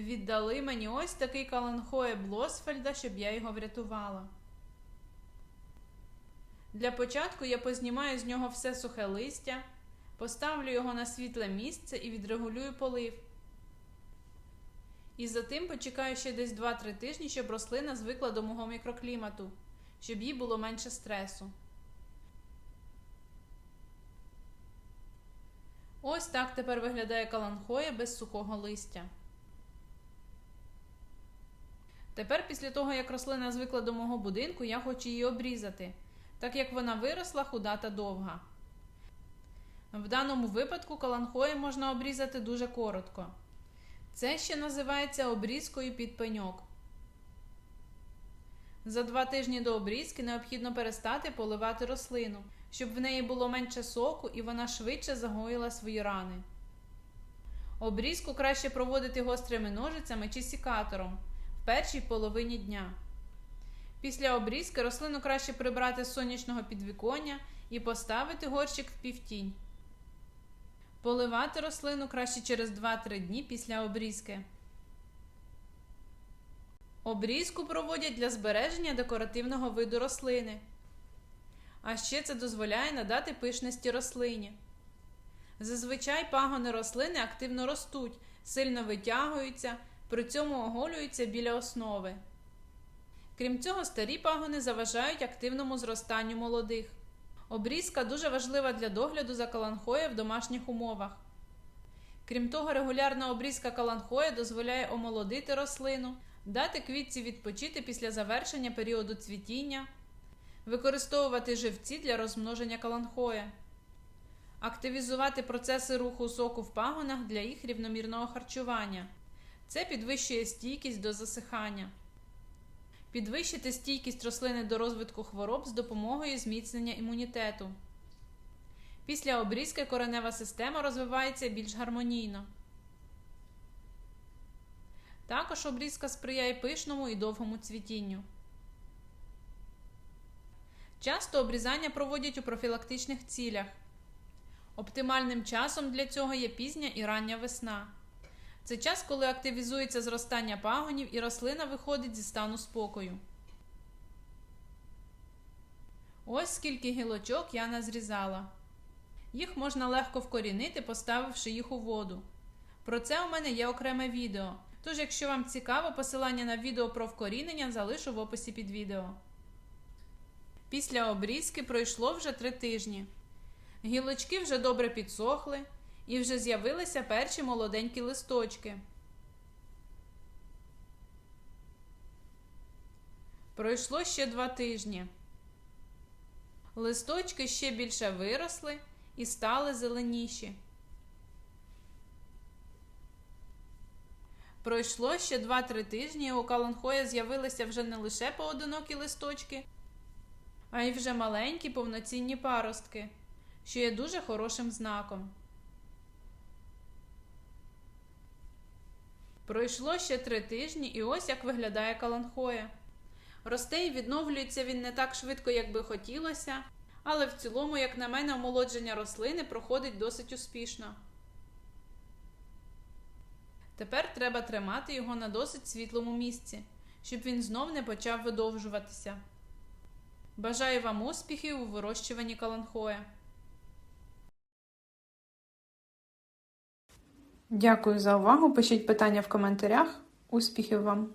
віддали мені ось такий каланхоє Блосфельда, щоб я його врятувала. Для початку я познімаю з нього все сухе листя, поставлю його на світле місце і відрегулюю полив. І затим почекаю ще десь 2-3 тижні, щоб рослина звикла до мого мікроклімату, щоб їй було менше стресу. Ось так тепер виглядає каланхоя без сухого листя. Тепер, після того, як рослина звикла до мого будинку, я хочу її обрізати, так як вона виросла худа та довга. В даному випадку каланхої можна обрізати дуже коротко. Це ще називається обрізкою під пеньок. За два тижні до обрізки необхідно перестати поливати рослину, щоб в неї було менше соку і вона швидше загоїла свої рани. Обрізку краще проводити гострими ножицями чи сікатором першій половині дня. Після обрізки рослину краще прибрати з сонячного підвіконня і поставити горщик в півтінь. Поливати рослину краще через 2-3 дні після обрізки. Обрізку проводять для збереження декоративного виду рослини. А ще це дозволяє надати пишності рослині. Зазвичай пагони рослини активно ростуть, сильно витягуються, при цьому оголюються біля основи. Крім цього, старі пагони заважають активному зростанню молодих. Обрізка дуже важлива для догляду за каланхоєю в домашніх умовах. Крім того, регулярна обрізка каланхоя дозволяє омолодити рослину, дати квітці відпочити після завершення періоду цвітіння, використовувати живці для розмноження каланхоя, активізувати процеси руху соку в пагонах для їх рівномірного харчування. Це підвищує стійкість до засихання. Підвищити стійкість рослини до розвитку хвороб з допомогою зміцнення імунітету. Після обрізки коренева система розвивається більш гармонійно. Також обрізка сприяє пишному і довгому цвітінню. Часто обрізання проводять у профілактичних цілях. Оптимальним часом для цього є пізня і рання весна. Це час, коли активізується зростання пагонів і рослина виходить зі стану спокою. Ось скільки гілочок я назрізала. Їх можна легко вкорінити, поставивши їх у воду. Про це у мене є окреме відео. Тож, якщо вам цікаво, посилання на відео про вкорінення залишу в описі під відео. Після обрізки пройшло вже три тижні. Гілочки вже добре підсохли і вже з'явилися перші молоденькі листочки. Пройшло ще два тижні. Листочки ще більше виросли і стали зеленіші. Пройшло ще 2-3 тижні, і у каланхоя з'явилися вже не лише поодинокі листочки, а й вже маленькі повноцінні паростки, що є дуже хорошим знаком. Пройшло ще три тижні, і ось як виглядає каланхоя. Росте і відновлюється він не так швидко, як би хотілося, але в цілому, як на мене, омолодження рослини проходить досить успішно. Тепер треба тримати його на досить світлому місці, щоб він знов не почав видовжуватися. Бажаю вам успіхів у вирощуванні каланхоя. Дякую за увагу. Пишіть питання в коментарях. Успіхів вам!